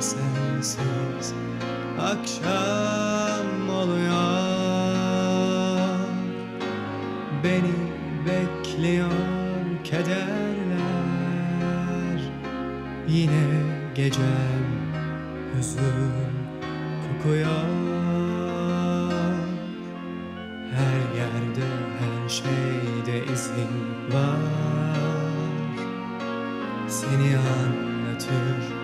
sensiz akşam oluyor. Beni bekliyor kederler. Yine gecem hüzün kokuyor. Her yerde her şeyde izin var. Seni anlatır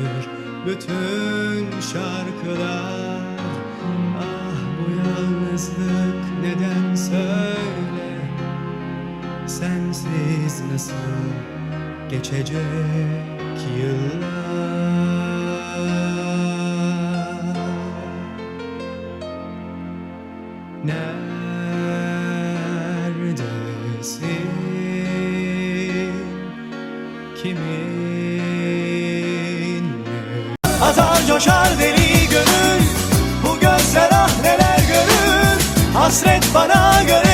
hatırlatır bütün şarkılar Ah bu yalnızlık neden söyle Sensiz nasıl geçecek yıllar Neredesin? Kiminle? Atar coşar deli gönül. Bu gözler ah neler görür. Hasret bana göre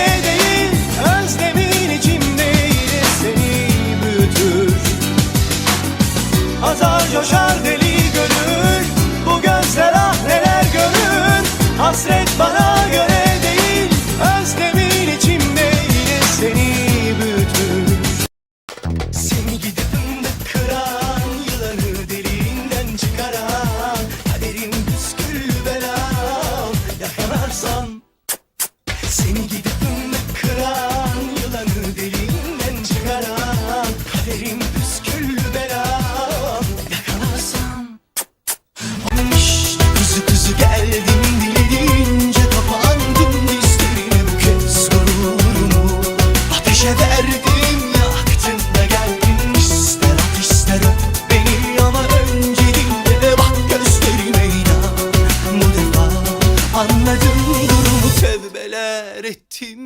ettim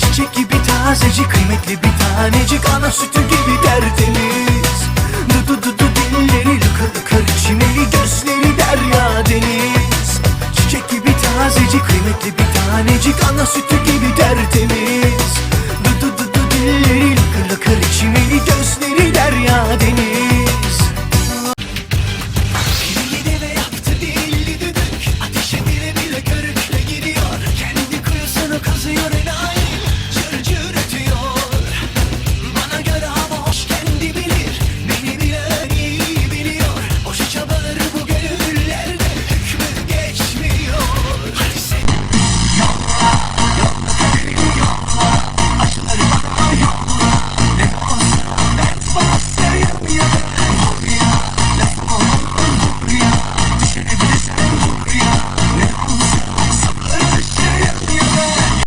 Çiçek gibi tazecik kıymetli bir tanecik. Ana sütü gibi tertemiz. Dudu dudu du du dilleri lıkır lıkır çimeli Gözleri derya deniz. Çiçek gibi tazecik kıymetli bir tanecik. Ana sütü gibi tertemiz.